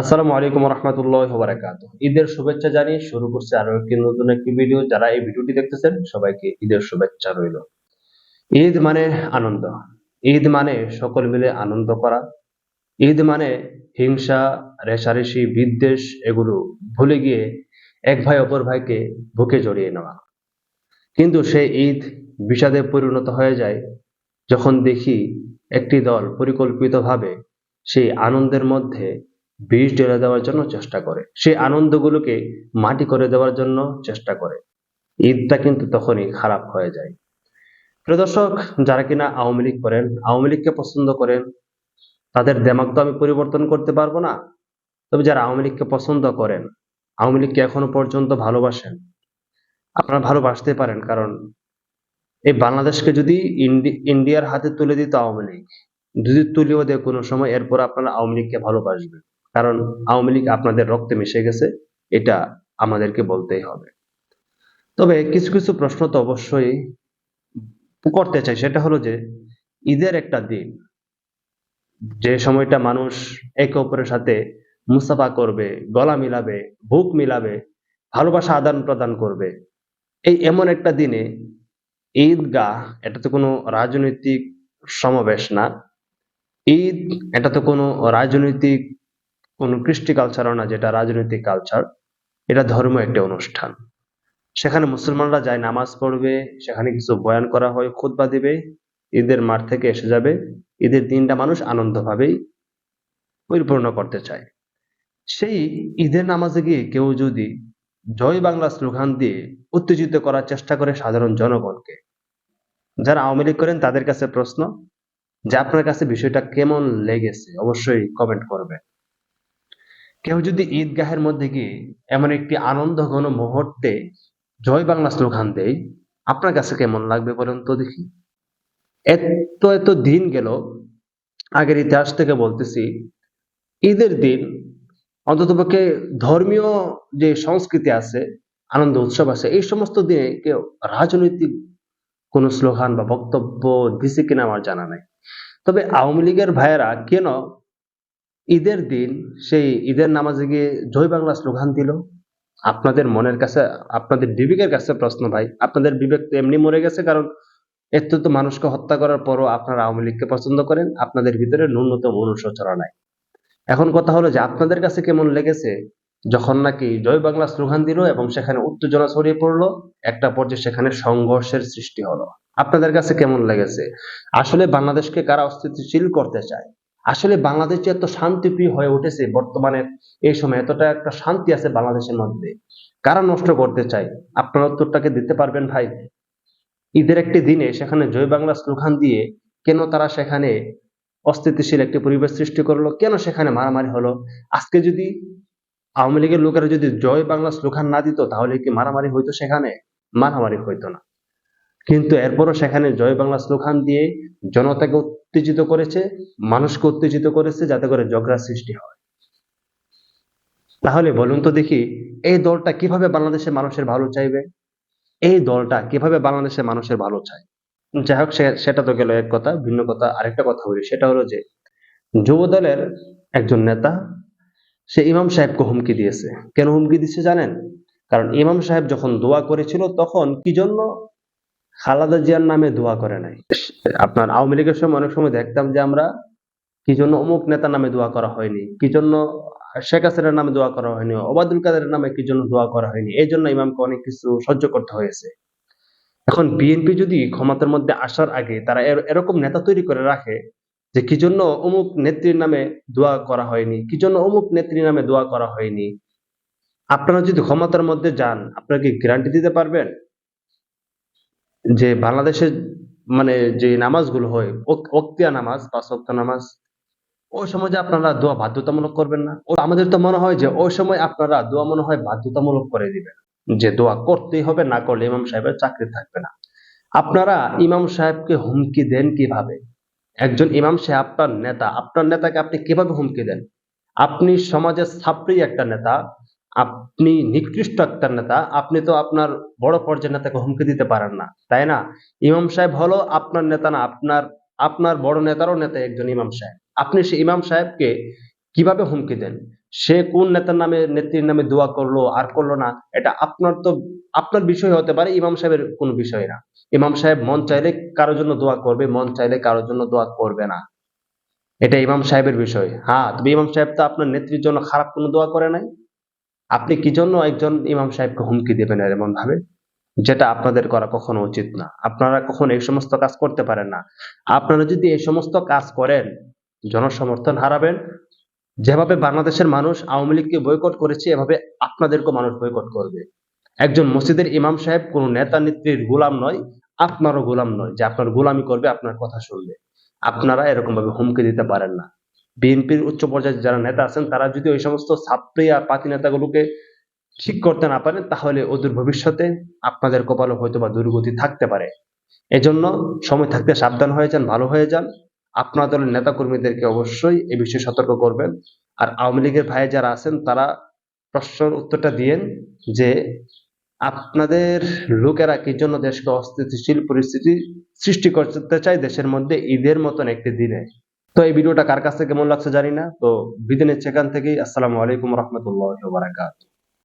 আসসালামু আলাইকুম রহমতুল্লাহ বারাকাত ঈদের শুভেচ্ছা জানিয়ে শুরু করছে আরও একটি নতুন একটি ভিডিও। যারা এই ভিডিওটি দেখতেছেন, সবাইকে ঈদের শুভেচ্ছা রইল। ঈদ মানে আনন্দ। ঈদ মানে সকল মিলে আনন্দ করা। ঈদ মানে হিংসা, রেশারেশি, বিদ্বেষ এগুলো ভুলে গিয়ে এক ভাই অপর ভাইকে বুকে জড়িয়ে নেওয়া। কিন্তু সেই ঈদ বিষাদে পরিণত হয়ে যায় যখন দেখি একটি দল পরিকল্পিতভাবে সেই আনন্দের মধ্যে বিষ ঢেলে দেওয়ার জন্য চেষ্টা করে। সেই আনন্দগুলোকে মাটি করে দেওয়ার জন্য চেষ্টা করে। ঈদটা কিন্তু তখনই খারাপ হয়ে যায়। প্রিয় দর্শক, যারা কিনা আওয়ামী লীগ করেন, আওয়ামী লীগকে পছন্দ করেন, তাদের দেমাগ তো আমি পরিবর্তন করতে পারব না। তবে যারা আওয়ামী লীগকে পছন্দ করেন, আওয়ামী লীগকে এখনও পর্যন্ত ভালোবাসেন, আপনারা ভালোবাসতে পারেন। কারণ এই বাংলাদেশকে যদি ইন্ডি- ইন্ডিয়ার হাতে তুলে দিত আওয়ামী লীগ, যদি তুলেও দেয় কোনো সময়, এরপর আপনারা আওয়ামী লীগকে ভালোবাসবেন। কারণ আওয়ামী লীগ আপনাদের রক্তে মিশে গেছে, এটা আমাদেরকে বলতেই হবে। তবে কিছু কিছু প্রশ্ন তো অবশ্যই করতে চাই, সেটা হলো যে, ঈদের একটা দিন, যে সময়টা মানুষ একে অপরের সাথে মুসাফা করবে, গলা মিলাবে, বুক মিলাবে, ভালোবাসা আদান প্রদান করবে, এই এমন একটা দিনে ঈদগাহ, এটা তো কোনো রাজনৈতিক সমাবেশ না, ঈদ, এটা তো কোনো রাজনৈতিক কোনো কৃষ্টি কালচারও না, যেটা রাজনৈতিক কালচার এটা ধর্ম একটা অনুষ্ঠান। সেখানে মুসলমানরা যায় নামাজ পড়বে, সেখানে কিছু বয়ান করা হয়, খুতবা দিবে, ঈদের মাঠ থেকে এসে যাবে, ঈদের দিনটা মানুষ আনন্দভাবেই পরিপূর্ণ করতে চায়। সেই ঈদের নামাজে গিয়ে কেউ যদি জয় বাংলা স্লোগান দিয়ে উত্তেজিত করার চেষ্টা করে সাধারণ জনগণকে, যারা আওয়ামী লীগ করেন তাদের কাছে প্রশ্ন, যে আপনার কাছে বিষয়টা কেমন লেগেছে, অবশ্যই কমেন্ট করবেন। কেউ যদি ঈদগাহের মধ্যে গিয়ে এমন একটি আনন্দ ঘন মুহূর্তে জয় বাংলা স্লোগান দেয়, আপনার কাছে কেমন লাগবে বলুন তো দেখি। এত এত দিন গেল, আগের ইতিহাস থেকে বলতেছি, ঈদের দিন অন্ততপক্ষে ধর্মীয় যে সংস্কৃতি আছে, আনন্দ উৎসব আছে, এই সমস্ত দিনে কেউ রাজনৈতিক কোন স্লোগান বা বক্তব্য কিনা আমার জানা নাই। তবে আওয়ামী লীগের ভাইয়েরা কেন ঈদের দিন সেই ঈদের নামাজে গিয়ে জয় বাংলা স্লোগান দিল। আপনাদের মনের কাছে, আপনাদের বিবেকের কাছে প্রশ্ন ভাই, আপনাদের বিবেক তো এমনি মরে গেছে, কারণ এত তো মানুষকে হত্যা করার পরও আপনারা আওয়ামী লীগকে পছন্দ করেন, আপনাদের ভিতরে ন্যূনতম অনুশোচনা নাই। এখন কথা হলো যে আপনাদের কাছে কেমন লেগেছে যখন নাকি জয় বাংলা স্লোগান দিল এবং সেখানে উত্তেজনা ছড়িয়ে পড়ল, একটা পর্যায়ে সেখানে সংঘর্ষের সৃষ্টি হলো। আপনাদের কাছে কেমন লেগেছে? আসলে বাংলাদেশকে কারা অস্তিত্বশীল করতে চায়? আসলে বাংলাদেশ এত শান্তিপ্রিয় হয়ে উঠেছে বর্তমানে এই সময়, এতটা একটা শান্তি আছে বাংলাদেশের মধ্যে। কারা নষ্ট করতে চায়? আপনার উত্তরটাকে দিতে পারবেন ভাই। ঈদের একটি দিনে সেখানে জয় বাংলা স্লোগান দিয়ে কেন তারা সেখানে অস্থিতিশীল একটি পরিবেশ সৃষ্টি করল, কেন সেখানে মারামারি হলো? আজকে যদি আওয়ামী লীগের লোকেরা যদি জয় বাংলা স্লোগান না দিত, তাহলে কি মারামারি হইতো সেখানে? মারামারি হইতো না। কিন্তু এরপরও সেখানে জয় বাংলা স্লোগান দিয়ে জনতাকে উত্তেজিত করেছে, মানুষকে উত্তেজিত করেছে যাতে করে ঝগড়া সৃষ্টি হয়। তাহলে বলুন তো দেখি, এই দলটা কীভাবে বাংলাদেশের মানুষের ভালো চাইবে? এই দলটা কীভাবে বাংলাদেশের মানুষের ভালো চায়? যাই হোক সেটা তো গেল এক কথা, ভিন্ন কথা, আরেকটা কথা বলি। সেটা হলো যে, যুব দলের একজন নেতা, সে ইমাম সাহেবকে হুমকি দিয়েছে। কেন হুমকি দিচ্ছে জানেন? কারণ ইমাম সাহেব যখন দোয়া করেছিল, তখন কি জন্য খালাদা জিয়ার নামে দোয়া করে নাই। আপনার আওয়ামী লীগের সময় অনেক সময় দেখতাম যে আমরা কি জন্য অমুক নেতার নামে দোয়া করা হয়নি, কি জন্য শেখ হাসিনার নামে দোয়া করা হয়নি, ওবায়দুল কাদের নামে কি জন্য দোয়া করা হয়নি, এই জন্য ইমামকে অনেক কিছু সহ্য করতে হয়েছে। এখন বিএনপি যদি ক্ষমতার মধ্যে আসার আগে তারা এর- এরকম নেতা তৈরি করে রাখে যে কি জন্য অমুক নেত্রীর নামে দোয়া করা হয়নি, কি জন্য অমুক নেত্রীর নামে দোয়া করা হয়নি, আপনারা যদি ক্ষমতার মধ্যে যান, আপনারা কি গ্যারান্টি দিতে পারবেন? যে বাংলাদেশের মানে যে নামাজগুলো হয় ওক্তিয়া নামাজ, পাঁচ ওয়াক্ত নামাজ, ওই সময় যে আপনারা দোয়া বাধ্যতামূলক করবেন না। ও আমাদের তো মনে হয় যে ওই সময় আপনারা দোয়া মনে হয় বাধ্যতামূলক করে দিবেন। যে দোয়া করতেই হবে, না করলে ইমাম সাহেবের চাকরি থাকবে না। আপনারা ইমাম সাহেবকে হুমকি দেন কীভাবে? একজন ইমাম সাহেব আপনার নেতা, আপনার নেতাকে আপনি কীভাবে হুমকি দেন? আপনি সমাজের ছাত্রী একটা নেতা আপনি নিকৃষ্ট একটা নেতা, আপনি তো আপনার বড় পর্যায়ের নেতাকে হুমকি দিতে পারেন না, তাই না? ইমাম সাহেব হলো আপনার নেতা না, আপনার আপনার বড় নেতারও নেতা একজন ইমাম সাহেব। আপনি সে ইমাম সাহেবকে কীভাবে হুমকি দেন? সে কোন নেতার নামে, নেত্রীর নামে দোয়া করল, আর করল না, এটা আপনার তো, আপনার বিষয় হতে পারে ইমাম সাহেবের কোনো বিষয় না। ইমাম সাহেব মন চাইলে কারোর জন্য দোয়া করবে, মন চাইলে কারোর জন্য দোয়া করবে না। এটা ইমাম সাহেবের বিষয়। হ্যাঁ তবে ইমাম সাহেব তো আপনার নেত্রীর জন্য খারাপ কোনো দোয়া করে নাই? আপনি কি জন্য একজন ইমাম সাহেবকে হুমকি দেবেন এমন ভাবে? যেটা আপনাদের করা কখনো উচিত না। আপনারা কখনো এই সমস্ত কাজ করতে পারেন না। আপনারা যদি এই সমস্ত কাজ করেন, জনসমর্থন হারাবেন। যেভাবে বাংলাদেশের মানুষ আওয়ামী লীগকে বয়কট করেছে, এভাবে আপনাদেরকেও মানুষ বয়কট করবে। একজন মসজিদের ইমাম সাহেব কোন নেতা, নেত্রীর গোলাম নয়, আপনারও গোলাম নয়। যে আপনার গোলামি করবে, আপনার কথা শুনবে। আপনারা এরকম ভাবে হুমকি দিতে পারেন না। বিএনপির উচ্চ পর্যায়ে যারা নেতা আছেন, তারা যদি ওই সমস্ত ছাত্রী আর পাতি নেতাগুলোকে ঠিক করতে না পারেন, তাহলে ওদের ভবিষ্যতে আপনাদের কপালে হয়তো বা দুর্গতি থাকতে পারে। এজন্য সময় থাকতে সাবধান হয়ে যান, ভালো হয়ে যান। আপনার দলের নেতা কর্মীদেরকে অবশ্যই এ বিষয়ে সতর্ক করবেন। আর আওয়ামী লীগের ভাই যারা আছেন, তারা প্রশ্নের উত্তরটা দিয়েন যে আপনাদের লোকেরা কি জন্য দেশকে অস্থিতিশীল পরিস্থিতি সৃষ্টি করতে চায়? দেশের মধ্যে ঈদের মতন একটি দিনে। তো এই ভিডিওটা কার কাছে কেমন লাগছে জানি না। তো বিদিনের সেখান থেকেই আসসালামু আলাইকুম রহমতুল্লাহ বারাকাত